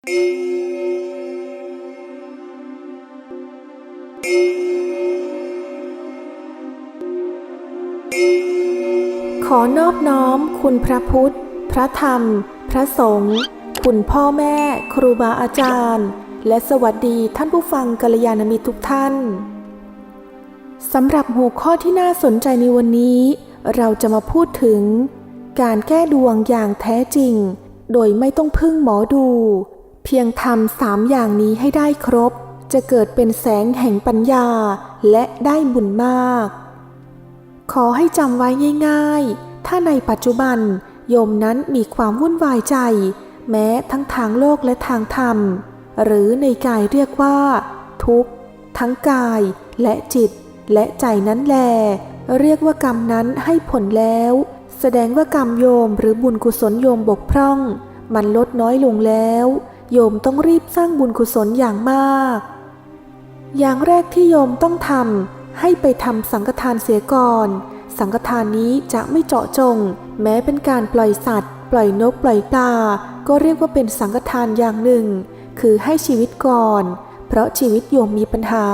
ขอนอบน้อมคุณพระพุทธ พระธรรม พระสงฆ์ คุณพ่อแม่ ครูบาอาจารย์ และสวัสดีท่านผู้ฟังกัลยาณมิตรทุกท่าน สำหรับหัวข้อที่น่าสนใจในวันนี้ เราจะมาพูดถึง การแก้ดวงอย่างแท้จริง โดยไม่ต้องพึ่งหมอดู เพียงทำสามอย่างนี้ให้ได้ครบ จะเกิดเป็นแสงแห่งปัญญาและได้บุญมาก ขอให้จำไว้ง่าย ๆ ถ้าในปัจจุบันโยมนั้นมีความวุ่นวายใจ แม้ทั้งทางโลกและทางธรรม หรือในกายเรียกว่า ทุกข์ ทั้งกายและจิต และใจนั้นแล เรียกว่ากรรมนั้นให้ผลแล้ว แสดงว่ากรรมโยมหรือบุญกุศลโยมบกพร่อง มันลดน้อยลงแล้ว โยมต้องรีบสร้างบุญกุศลอย่างมาก อย่างแรกที่โยมต้องทำให้ไปทำสังฆทานเสียก่อน สังฆทานนี้จะไม่เจาะจง แม้เป็นการปล่อยสัตว์ ปล่อยนกปล่อยปลา ก็เรียกว่าเป็นสังฆทานอย่างหนึ่ง คือให้ชีวิตก่อน เพราะชีวิตโยมมีปัญหา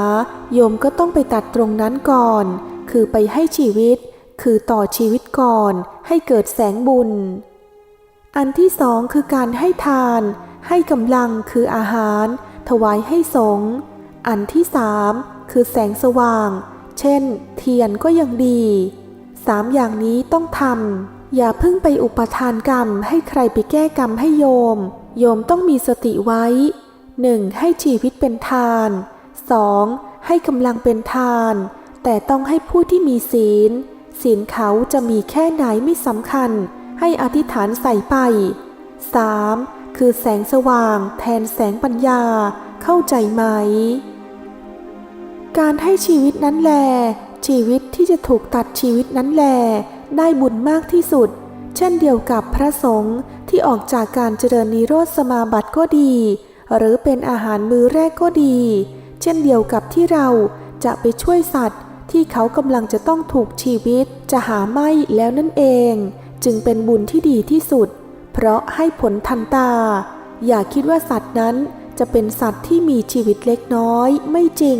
โยมก็ต้องไปตัดตรงนั้นก่อน คือไปให้ชีวิต คือต่อชีวิตก่อน ให้เกิดแสงบุญอันที่สองคือการให้ทาน ให้กำลังคืออาหาร ถวายให้สงฆ์อันที่สามคือแสงสว่าง เช่น เทียนก็ยังดีสามอย่างนี้ต้องทำอย่าเพิ่งไปอุปทานกรรมให้ใครไปแก้กรรมให้โยม โยมต้องมีสติไว้ 1. ให้ชีวิตเป็นทาน 2. ให้กำลังเป็นทาน แต่ต้องให้ผู้ที่มีศีล ศีลเขาจะมีแค่ไหนไม่สำคัญ ให้อธิษฐานใส่ไป 3. คือแสงสว่างแทนแสงปัญญาเข้าใจไหม การให้ชีวิตนั้นแล ชีวิตที่จะถูกตัดชีวิตนั้นแล ได้บุญมากที่สุด เช่นเดียวกับพระสงฆ์ที่ออกจากการเจริญนิโรธสมาบัติก็ดี หรือเป็นอาหารมื้อแรกก็ดี เช่นเดียวกับที่เราจะไปช่วยสัตว์ ที่เขากำลังจะต้องถูกชีวิตจะหาไม่แล้วนั่นเอง จึงเป็นบุญที่ดีที่สุด เพราะให้ผลทันตา อย่าคิดว่าสัตว์นั้นจะเป็นสัตว์ที่มีชีวิตเล็กน้อย ไม่จริง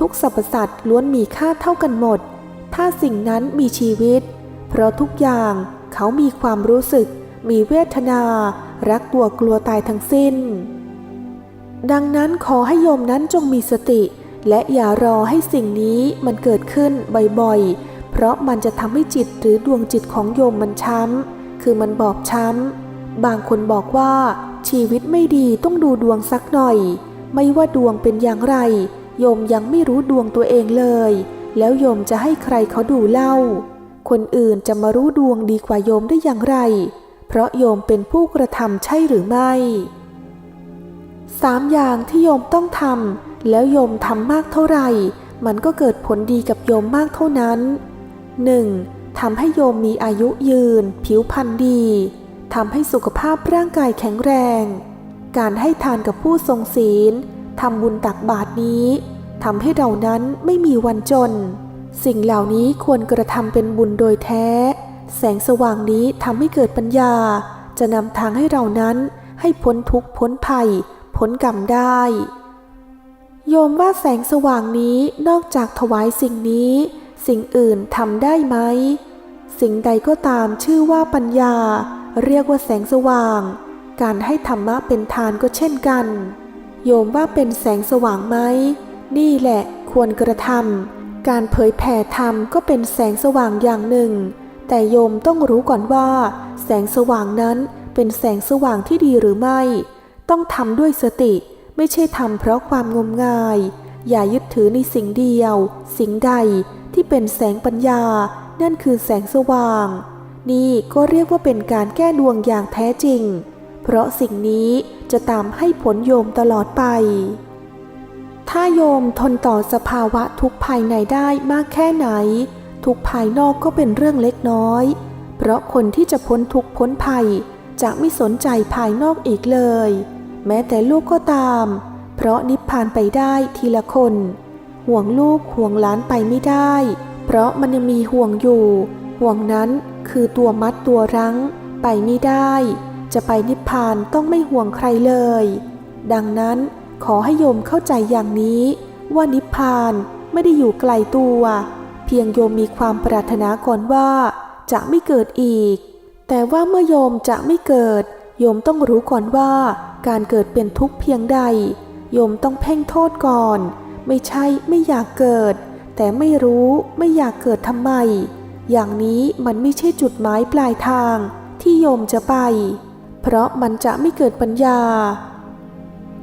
ทุกสรรพสัตว์ล้วนมีค่าเท่ากันหมด ถ้าสิ่งนั้นมีชีวิต เพราะทุกอย่างเขามีความรู้สึก มีเวทนา รักตัวกลัวตายทั้งสิ้น ดังนั้นขอให้โยมนั้นจงมีสติ และอย่ารอให้สิ่งนี้มันเกิดขึ้นบ่อยๆ เพราะมันจะทำให้จิตหรือดวงจิตของโยมมันช้ำ คือมันบอบช้ำ บางคนบอกว่า ชีวิตไม่ดีต้องดูดวงสักหน่อย ไม่ว่าดวงเป็นอย่างไร โยมยังไม่รู้ดวงตัวเองเลย แล้วโยมจะให้ใครเขาดูเล่า คนอื่นจะมารู้ดวงดีกว่าโยมได้อย่างไร เพราะโยมเป็นผู้กระทำใช่หรือไม่สามอย่างที่โยมต้องทำแล้วโยมทำมากเท่าไหร่ มันก็เกิดผลดีกับโยมมากเท่านั้น 1. ทำให้โยมมีอายุยืน ผิวพรรณดี ทำให้สุขภาพร่างกายแข็งแรง การให้ทานกับผู้ทรงศีลทำบุญตักบาตรนี้ทำให้เรานั้นไม่มีวันจน สิ่งเหล่านี้ควรกระทำเป็นบุญโดยแท้ แสงสว่างนี้ทำให้เกิดปัญญา จะนำทางให้เรานั้นให้พ้นทุกข์พ้นภัย พ้นกรรมได้ โยมว่าแสงสว่างนี้นอกจากถวายสิ่งนี้ สิ่งอื่นทำได้ไหม สิ่งใดก็ตามชื่อว่าปัญญา เรียกว่าแสงสว่าง การให้ธรรมะเป็นทานก็เช่นกัน โยมว่าเป็นแสงสว่างไหม นี่แหละควรกระทำการเผยแผ่ธรรมก็เป็นแสงสว่างอย่างหนึ่ง แต่โยมต้องรู้ก่อนว่า แสงสว่างนั้นเป็นแสงสว่างที่ดีหรือไม่ ต้องทำด้วยสติ ไม่ใช่ทำเพราะความงมงาย อย่ายึดถือในสิ่งเดียว สิ่งใดที่เป็นแสงปัญญา นั่นคือแสงสว่าง นี่ก็เรียกว่าเป็นการแก้ดวงอย่างแท้จริง เพราะสิ่งนี้จะตามให้ผลโยมตลอดไป ถ้าโยมทนต่อสภาวะทุกภายในได้มากแค่ไหน ทุกภายนอกก็เป็นเรื่องเล็กน้อย เพราะคนที่จะพ้นทุกพ้นภัยจะไม่สนใจภายนอกอีกเลย แม้แต่ลูกก็ตาม เพราะนิพพานไปได้ทีละคน ห่วงลูกห่วงหลานไปไม่ได้ เพราะมันยังมีห่วงอยู่ ห่วงนั้น คือตัวมัดตัวรั้ง ไปไม่ได้ จะไปนิพพานต้องไม่ห่วงใครเลย ดังนั้นขอให้โยมเข้าใจอย่างนี้ ว่านิพพานไม่ได้อยู่ไกลตัว เพียงโยมมีความปรารถนาก่อนว่า จะไม่เกิดอีก แต่ว่าเมื่อโยมจะไม่เกิด โยมต้องรู้ก่อนว่า การเกิดเป็นทุกข์เพียงใด โยมต้องเพ่งโทษก่อน ไม่ใช่ไม่อยากเกิด แต่ไม่รู้ไม่อยากเกิดทำไม อย่างนี้มันไม่ใช่จุดหมายปลายทางที่โยมจะไป เพราะมันจะไม่เกิดปัญญา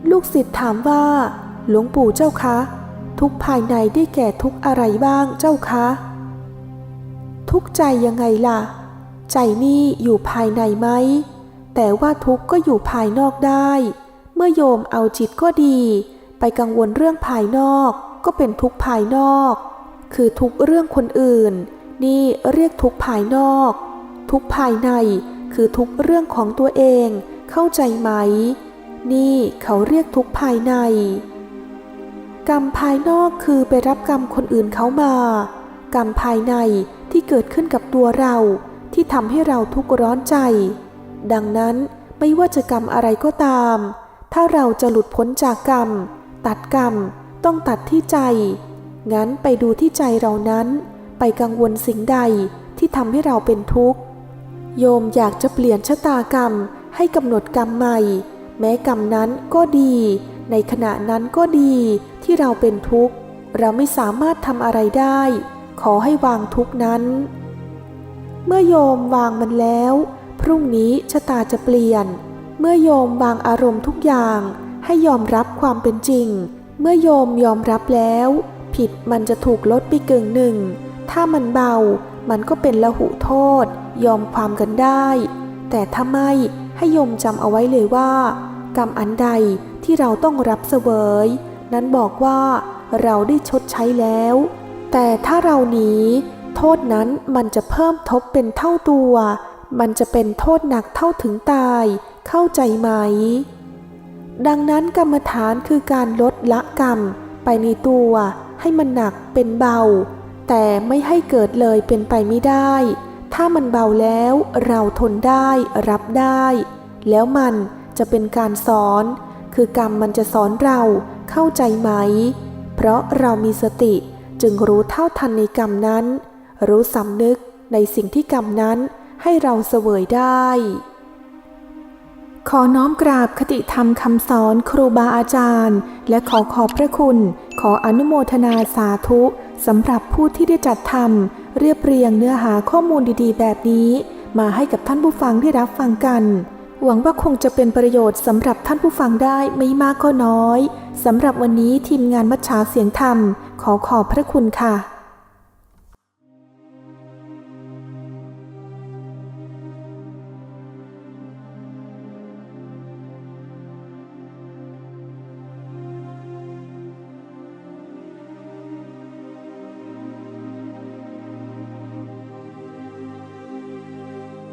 ลูกศิษย์ถามว่า หลวงปู่เจ้าคะ ทุกภายในได้แก่ทุกอะไรบ้างเจ้าคะ ทุกใจยังไงล่ะ ใจนี่อยู่ภายในไหม แต่ว่าทุกก็อยู่ภายนอกได้ เมื่อโยมเอาจิตก็ดี ไปกังวลเรื่องภายนอกก็เป็นทุกภายนอก คือทุกเรื่องคนอื่น นี่เรียกทุกภายนอก ทุกภายในคือทุกเรื่องของตัวเองเข้าใจไหม นี่เขาเรียกทุกภายใน กรรมภายนอกคือไปรับกรรมคนอื่นเขามา กรรมภายในที่เกิดขึ้นกับตัวเรา ที่ทำให้เราทุกข์ร้อนใจ ดังนั้นไม่ว่าจะกรรมอะไรก็ตาม ถ้าเราจะหลุดพ้นจากกรรม ตัดกรรมต้องตัดที่ใจ งั้นไปดูที่ใจเรานั้น ไปกังวลสิ่งใดที่ทำให้เราเป็นทุกข์ โยมอยากจะเปลี่ยนชะตากรรมให้กำหนดกรรมใหม่ แม้กรรมนั้นก็ดี ในขณะนั้นก็ดีที่เราเป็นทุกข์ เราไม่สามารถทำอะไรได้ ขอให้วางทุกข์นั้น เมื่อโยมวางมันแล้ว พรุ่งนี้ชะตาจะเปลี่ยน เมื่อโยมวางอารมณ์ทุกอย่าง ให้ยอมรับความเป็นจริง เมื่อโยมยอมรับแล้ว ผิดมันจะถูกลดไปกึ่งหนึ่ง ถ้ามันเบา มันก็เป็นละหุโทษ ยอมความกันได้ แต่ถ้าไม่ให้ยมจำเอาไว้เลยว่า กรรมอันใดที่เราต้องรับเสวย นั้นบอกว่าเราได้ชดใช้แล้ว แต่ถ้าเราหนีโทษนั้นมันจะเพิ่มทบเป็นเท่าตัว มันจะเป็นโทษหนักเท่าถึงตาย เข้าใจไหม ดังนั้นกรรมฐานคือการลดละกรรม ไปในตัวให้มันหนักเป็นเบา แต่ไม่ให้เกิดเลยเป็นไปไม่ได้ ถ้ามันเบาแล้วเราทนได้รับได้ แล้วมันจะเป็นการสอน คือกรรมมันจะสอนเราเข้าใจไหม เพราะเรามีสติจึงรู้เท่าทันในกรรมนั้น รู้สำนึกในสิ่งที่กรรมนั้นให้เราเสวยได้ ขอน้อมกราบคติธรรมคำสอนครูบาอาจารย์ และขอขอบพระคุณ ขออนุโมทนาสาธุสำหรับผู้ที่ได้จัดทำเรียบเรียงเนื้อหาข้อมูลดีๆ แบบนี้ มาให้กับท่านผู้ฟังได้รับฟังกัน หวังว่าคงจะเป็นประโยชน์สำหรับท่านผู้ฟังได้ไม่มากก็น้อยสำหรับวันนี้ทีมงานมัชชาเสียงธรรม ขอขอบพระคุณค่ะ